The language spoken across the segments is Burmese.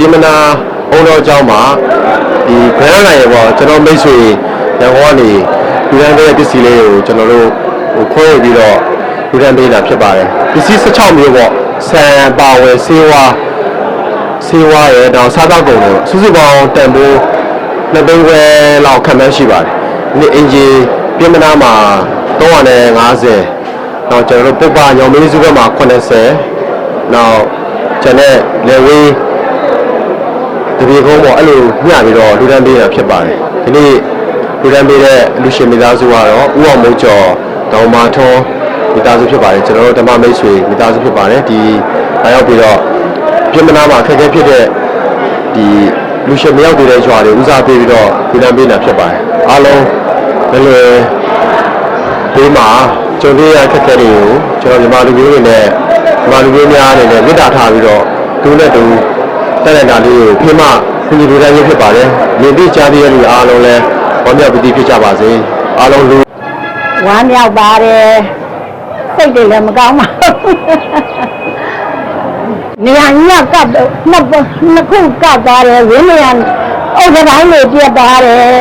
ပြင်မနာဘုံတော်ကျောင်းမှာဒီဘယ်နိုင်ရပေါ့ကျွန်တော်မိတ်ဆွေရန်ကုန်ကနေလူရန်ပေးတဲ့ပစ္စည်းလေးကိုကျွန်တော်တို့ဟိုခွဲပြီးတော့လူရန်ပေးတာဖြစ်ပါတယ်ပစ္စည်း16မျိုးပေါ့ဆန်ပါဝယ်ဆေးဝါးဆေးဝါးရဲ့တော့စားသောက်ကုန်တွေစုစုပေါင်းတန်ဖိုးနှစ်သိန်းခွဲလောက်ခံမှန်းရှိပါတယ်ဒီအင်ဂျင်ပြင်မနာမှာ350နောက်ကျွန်တော်တို့ပုပ္ပညောင်မင်းစုဘက်မှာ80နောက်ကျွန်တော်လေဝေး တပြေကုန်းပေါ့အဲ့လိုညပြီးတော့လူတန်းပေးတာဖြစ်ပါတယ်ဒီနေ့လူတန်းပေးတဲ့လူရှင်မိသားစုကတော့ဦးအောင်မိုးကျော်တောင်မာထွန်းမိသားစုဖြစ်ပါတယ်ကျွန်တော်တို့ဓမ္မမိတ်ဆွေမိသားစုဖြစ်ပါတယ်ဒီလာရောက်ပြီးတော့ပြင်မနာမှာအခက်အခဲဖြစ်တဲ့ဒီလူရှင်မရောက်သေးတဲ့ကြွားတွေဦးစားပေးပြီးတော့လူတန်းပေးတာဖြစ်ပါတယ်အားလုံးလည်းလွယ်ဘေးမှာကြုံတွေ့ရခက်ခဲတွေကိုကျွန်တော်ညီမလူမျိုးတွေနဲ့ညီမလူမျိုးများအနေနဲ့မေတ္တာထားပြီးတော့သူနဲ့သူ တက်တဲ့တာလေးကိုဖိမခွင့်ပြုပေးတဲ့ဖြစ်ပါတယ်။မြင်သိကြားသိရတဲ့လူအားလုံးလည်းဝမ်းမြောက်ပီတိဖြစ်ကြပါစေ။အားလုံးလူဝမ်းမြောက်ပါတယ်စိတ်တွေလည်းမကောင်းပါဘူးနေရာညကပ်တော့နှစ်ပနှစ်ခုကပ်သွားတယ်ဝင်းနေရအုတ်တိုင်းလေးပြတ်သွားတယ်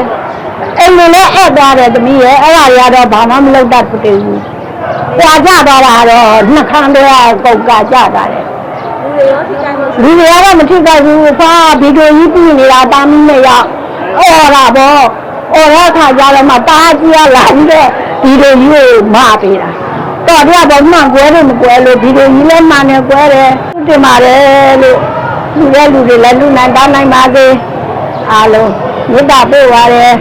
အိမ်လေးလည်းအပ်သွားတယ်သမီးရဲ့အဲ့ဒါတွေကတော့ဘာမှမလုပ်တတ်ဘူးဘူးကြွာကြသွားတာတော့နှစ်ခမ်းတည်းကကုတ်ကကြတာတယ်လူ တွေရောထိကြတယ်လူတွေကတော့မထိကြဘူးဖာဗီဒီယိုကြီးပြီးနေတာတာမီးနဲ့ရောက်အော်လာပေါ့အော်တဲ့အခါကျတော့မှတားကြီးရလာပြီးတော့ဗီဒီယိုကြီးကိုမပေးတာတော့တရားပေါ်မှန်ကွဲတယ်မကွဲလို့ဒီလိုကြီးလဲမှန်တယ်ကွဲတယ်သူတင်ပါတယ်လို့လူရဲ့လူတွေလည်းလူနိုင်တောင်းနိုင်ပါစေအားလုံးမေတ္တာပို့ပါတယ်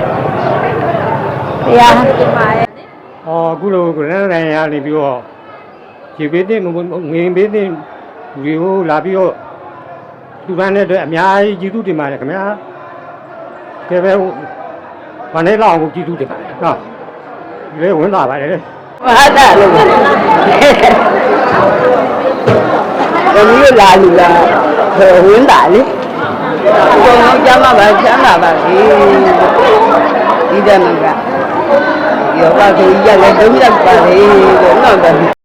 တရားဟောအခုလိုကရန်တိုင်းရနေပြီးတော့ရေပေးတဲ့ငင်ပေးတဲ့ လူတွေကိုလာပြီးတော့လူပန်းတဲ့အတွက်အများကြီးကျေးဇူးတင်ပါတယ်ခင်ဗျာကဲပဲဘာနဲ့လောက်ကိုကျေးဇူးတင်ပါတယ်နော်ဒီလေဝင်လာပါတယ်လေဟာတာလို့ဘယ်လိုလာလူလာဝင်းတာလေဘုံလုံးကျမ်းပါပါချမ်းသာပါစေဒီတဲ့မှာကယောဂကိုရလည်းဒုံးရက်ပါလေတော့တော့